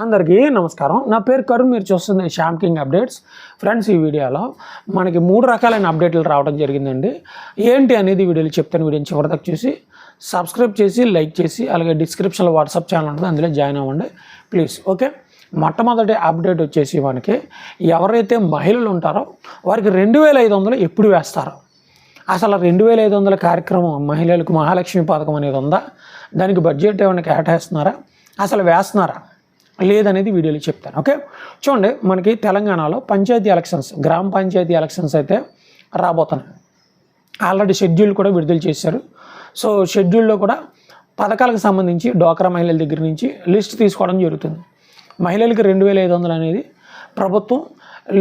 అందరికీ నమస్కారం. నా పేరు కరుణ్ మీరు చూస్తుంది శ్యామ్ కింగ్ అప్డేట్స్. ఫ్రెండ్స్ ఈ వీడియోలో మనకి మూడు రకాలైన అప్డేట్లు రావడం జరిగిందండి. ఏంటి అనేది వీడియోలు చెప్తాను. వీడియోని చివరిదాకా చూసి సబ్స్క్రైబ్ చేసి లైక్ చేసి అలాగే డిస్క్రిప్షన్లో వాట్సాప్ ఛానల్ ఉంటుంది. అందులో జాయిన్ అవ్వండి. Please okay? మొట్టమొదటి అప్డేట్ వచ్చేసి మనకి ఎవరైతే మహిళలు ఉంటారో వారికి రెండు వేల ఐదు వందలు ఎప్పుడు వేస్తారో? అసలు రెండు వేల ఐదు వందల కార్యక్రమం మహిళలకు మహాలక్ష్మి పథకం అనేది ఉందా? దానికి బడ్జెట్ ఏమైనా కేటాయిస్తున్నారా? అసలు వేస్తున్నారా? లేదనేది వీడియోలో చెప్తాను ఓకే? చూడండి మనకి తెలంగాణలో పంచాయతీ ఎలక్షన్స్ గ్రామ పంచాయతీ ఎలక్షన్స్ అయితే రాబోతున్నాయి. ఆల్రెడీ షెడ్యూల్ కూడా విడుదల చేశారు. సో షెడ్యూల్లో కూడా పథకాలకు సంబంధించి డోక్రా మహిళల దగ్గర నుంచి లిస్ట్ తీసుకోవడం జరుగుతుంది. మహిళలకు రెండు వేల ఐదు వందలు అనేది ప్రభుత్వం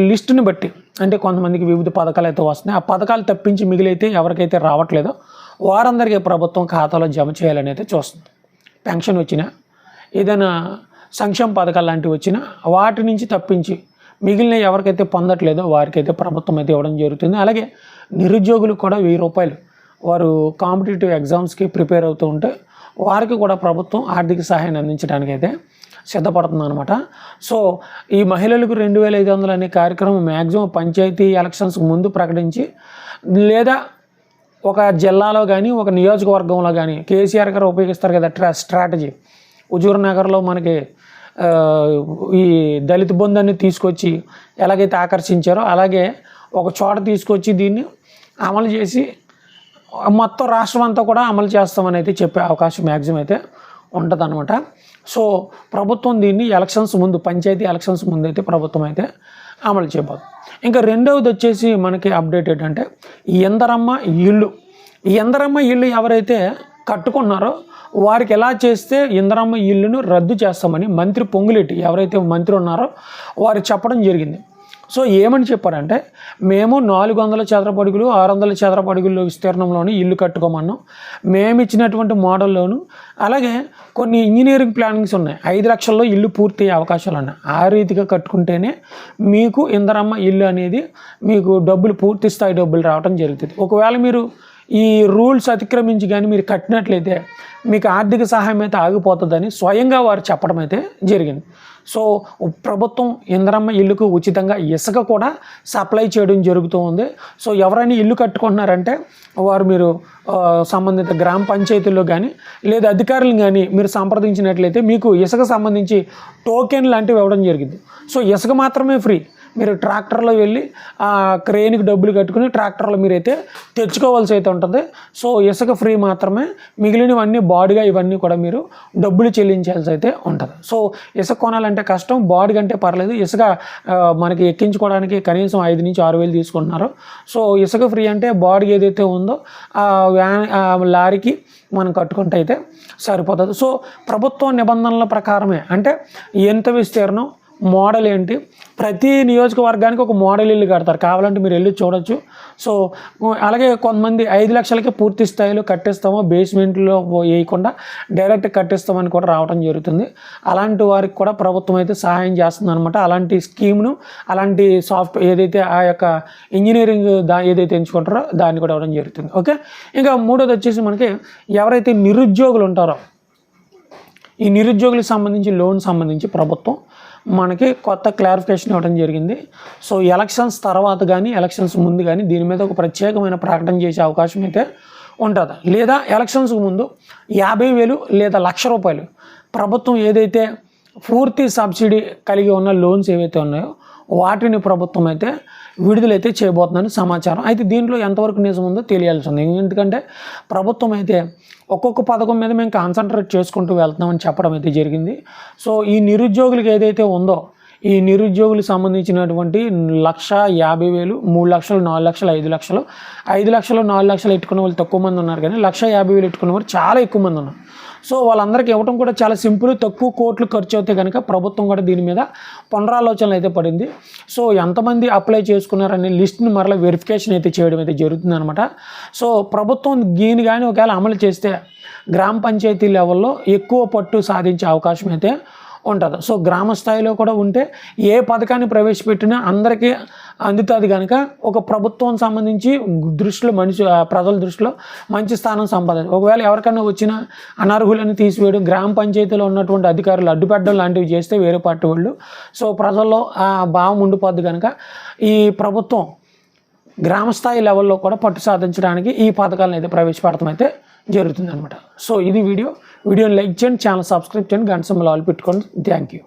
లిస్టుని బట్టి అంటే కొంతమందికి వివిధ పథకాలు అయితే వస్తున్నాయి. ఆ పథకాలు తప్పించి మిగిలితే ఎవరికైతే రావట్లేదో వారందరికీ ప్రభుత్వం ఖాతాలో జమ చేయాలని అయితే చూస్తుంది. పెన్షన్ వచ్చినా ఏదైనా సంక్షేమ పథకాలు లాంటివి వచ్చినా వాటి నుంచి తప్పించి మిగిలిన ఎవరికైతే పొందట్లేదో వారికైతే ప్రభుత్వం అయితే ఇవ్వడం జరుగుతుంది. అలాగే నిరుద్యోగులకు కూడా వెయ్యి రూపాయలు వారు కాంపిటేటివ్ ఎగ్జామ్స్కి ప్రిపేర్ అవుతూ ఉంటే వారికి కూడా ప్రభుత్వం ఆర్థిక సహాయాన్ని అందించడానికి అయితే సిద్ధపడుతుంది అనమాట సో ఈ మహిళలకు రెండు వేల ఐదు వందలు అనే కార్యక్రమం మ్యాక్సిమం పంచాయతీ ఎలక్షన్స్ ముందు ప్రకటించి లేదా ఒక జిల్లాలో కానీ ఒక నియోజకవర్గంలో కానీ కేసీఆర్ గారు ఉపయోగిస్తారు కదా ట్రా స్ట్రాటజీ. హుజూర్ నగర్లో మనకి ఈ దళిత బంధాన్ని తీసుకొచ్చి ఎలాగైతే ఆకర్షించారో అలాగే ఒక చోట తీసుకొచ్చి దీన్ని అమలు చేసి మొత్తం రాష్ట్రం అంతా కూడా అమలు చేస్తామని అయితే చెప్పే అవకాశం మ్యాక్సిమం అయితే ఉంటుందన్నమాట. సో ప్రభుత్వం దీన్ని ఎలక్షన్స్ ముందు పంచాయతీ ఎలక్షన్స్ ముందు అయితే ప్రభుత్వం అయితే అమలు చేయబోదు ఇంకా రెండవది వచ్చేసి మనకి అప్డేట్ ఏంటంటే ఎందరమ్మ ఇల్లు. ఈ ఎందరమ్మ ఇల్లు ఎవరైతే కట్టుకున్నారో వారికి ఎలా చేస్తే ఇందరమ్మ ఇల్లును రద్దు చేస్తామని మంత్రి పొంగులేటి ఎవరైతే మంత్రి ఉన్నారో వారు చెప్పడం జరిగింది. సో ఏమని చెప్పారంటే మేము నాలుగు వందల చదరపడుగులు ఆరు వందల చదరపడుగులు విస్తీర్ణంలోని ఇల్లు కట్టుకోమన్నాం. మేము ఇచ్చినటువంటి మోడల్లోను అలాగే కొన్ని ఇంజనీరింగ్ ప్లానింగ్స్ ఉన్నాయి. ఐదు లక్షల్లో ఇల్లు పూర్తి అయ్యే అవకాశాలు ఉన్నాయి. ఆ రీతిగా కట్టుకుంటేనే మీకు ఇందరమ్మ ఇల్లు అనేది మీకు డబ్బులు పూర్తి స్థాయి డబ్బులు రావడం జరుగుతుంది. ఒకవేళ మీరు ఈ రూల్స్ అతిక్రమించి కానీ మీరు కట్టినట్లయితే మీకు ఆర్థిక సహాయం అయితే ఆగిపోతుందని స్వయంగా వారు చెప్పడం అయితే జరిగింది. సో ప్రభుత్వం ఇంద్రమ్మ ఇల్లుకు ఉచితంగా ఇసుక కూడా సప్లై చేయడం జరుగుతూ ఉంది. సో ఎవరైనా ఇల్లు కట్టుకుంటున్నారంటే వారు మీరు సంబంధిత గ్రామ పంచాయతీల్లో కానీ లేదా అధికారులు కానీ మీరు సంప్రదించినట్లయితే మీకు ఇసుక సంబంధించి టోకెన్ లాంటివి ఇవ్వడం జరిగింది. సో ఇసుక మాత్రమే ఫ్రీ. మీరు ట్రాక్టర్లో వెళ్ళి ఆ క్రెయిన్కి డబ్బులు కట్టుకుని ట్రాక్టర్లో మీరైతే తెచ్చుకోవాల్సి అయితే ఉంటుంది. సో ఇసుక ఫ్రీ మాత్రమే మిగిలినవన్నీ బాడీగా ఇవన్నీ కూడా మీరు డబ్బులు చెల్లించాల్సి అయితే ఉంటుంది. సో ఇసుక కొనాలంటే కష్టం బాడీ కంటే పర్లేదు. ఇసుక మనకి ఎక్కించుకోవడానికి కనీసం ఐదు నుంచి ఆరు వేలు తీసుకుంటున్నారు. సో ఇసుక ఫ్రీ అంటే బాడీ ఏదైతే ఉందో ఆ వ్యాన్ లారీకి మనం కట్టుకుంటే అయితే సరిపోతుంది. సో ప్రభుత్వ నిబంధనల ప్రకారమే అంటే ఎంత విస్తీర్ణం మోడల్ ఏంటి? ప్రతి నియోజకవర్గానికి ఒక మోడల్ ఇల్లు కడతారు. కావాలంటే మీరు వెళ్ళి చూడొచ్చు. సో అలాగే కొంతమంది ఐదు లక్షలకే పూర్తి స్థాయిలో కట్టిస్తామో బేస్మెంట్లో వేయకుండా డైరెక్ట్ కట్టిస్తామని కూడా రావడం జరుగుతుంది. అలాంటి వారికి కూడా ప్రభుత్వం అయితే సహాయం చేస్తుంది అనమాట అలాంటి స్కీమ్ను అలాంటి సాఫ్ట్ ఏదైతే ఆ యొక్క ఇంజనీరింగ్ దా ఏదైతే ఎంచుకుంటారో దాన్ని కూడా ఇవ్వడం జరుగుతుంది. ఓకే? ఇంకా మూడోది వచ్చేసి మనకి ఎవరైతే నిరుద్యోగులు ఉంటారో ఈ నిరుద్యోగులకు సంబంధించి లోన్ సంబంధించి ప్రభుత్వం మనకి కొత్త క్లారిఫికేషన్ ఇవ్వడం జరిగింది. సో ఎలక్షన్స్ తర్వాత కానీ ఎలక్షన్స్ ముందు కానీ దీని మీద ఒక ప్రత్యేకమైన ప్రకటన చేసే అవకాశం అయితే ఉంటుంది. లేదా ఎలక్షన్స్కి ముందు యాభై వేలు లేదా లక్ష రూపాయలు ప్రభుత్వం ఏదైతే పూర్తి సబ్సిడీ కలిగి ఉన్న లోన్స్ ఏవైతే ఉన్నాయో వాటిని ప్రభుత్వం అయితే విడుదలైతే చేయబోతుందని సమాచారం. అయితే దీంట్లో ఎంతవరకు నిజం ఉందో తెలియాల్సి ఉంది. ఎందుకంటే ప్రభుత్వం అయితే ఒక్కొక్క పథకం మీద మేము కాన్సన్ట్రేట్ చేసుకుంటూ వెళ్తున్నామని చెప్పడం అయితే జరిగింది. సో ఈ నిరుద్యోగులకు ఏదైతే ఉందో ఈ నిరుద్యోగులకు సంబంధించినటువంటి లక్ష యాభై వేలు మూడు లక్షలు నాలుగు లక్షలు ఐదు లక్షలు. ఐదు లక్షలు నాలుగు లక్షలు ఎట్టుకున్న వాళ్ళు తక్కువ మంది ఉన్నారు కానీ లక్ష యాభై వేలు ఎట్టుకున్న వారు చాలా ఎక్కువ మంది ఉన్నారు. సో వాళ్ళందరికీ ఇవ్వడం కూడా చాలా సింపుల్ తక్కువ కోట్లు ఖర్చు అవుతాయి కనుక ప్రభుత్వం కూడా దీని మీద పునరాలోచనలు అయితే పడింది. సో ఎంతమంది అప్లై చేసుకున్నారనే లిస్ట్ని మరలా వెరిఫికేషన్ అయితే చేయడం అయితే జరుగుతుంది అనమాట సో ప్రభుత్వం దీని కానీ ఒకవేళ అమలు చేస్తే గ్రామ పంచాయతీ లెవెల్లో ఎక్కువ పట్టు సాధించే అవకాశం అయితే ఉంటుంది. సో గ్రామ స్థాయిలో కూడా ఉంటే ఏ పథకాన్ని ప్రవేశపెట్టినా అందరికీ అందుతుంది కనుక ఒక ప్రభుత్వం సంబంధించి దృష్టిలో మనిషి ప్రజల దృష్టిలో మంచి స్థానం సంపాదన. ఒకవేళ ఎవరికైనా వచ్చిన అనర్హులను తీసివేయడం గ్రామ పంచాయతీలో ఉన్నటువంటి అధికారులు అడ్డుపెట్టడం లాంటివి చేస్తే వేరే పార్టీ వాళ్ళు. సో ప్రజల్లో ఆ భావం ఉండిపోద్ది కనుక ఈ ప్రభుత్వం గ్రామ స్థాయి లెవెల్లో కూడా పట్టు సాధించడానికి ఈ పథకాలను అయితే ప్రవేశపెడతాం. అయితే జరుగుతుంది అనమాట సో ఇది వీడియో. వీడియోని లైక్ చేయండి ఛానల్ సబ్స్క్రైబ్ చేయండి గంట సింబల్ ఆల్ పెట్టుకోండి. Thank you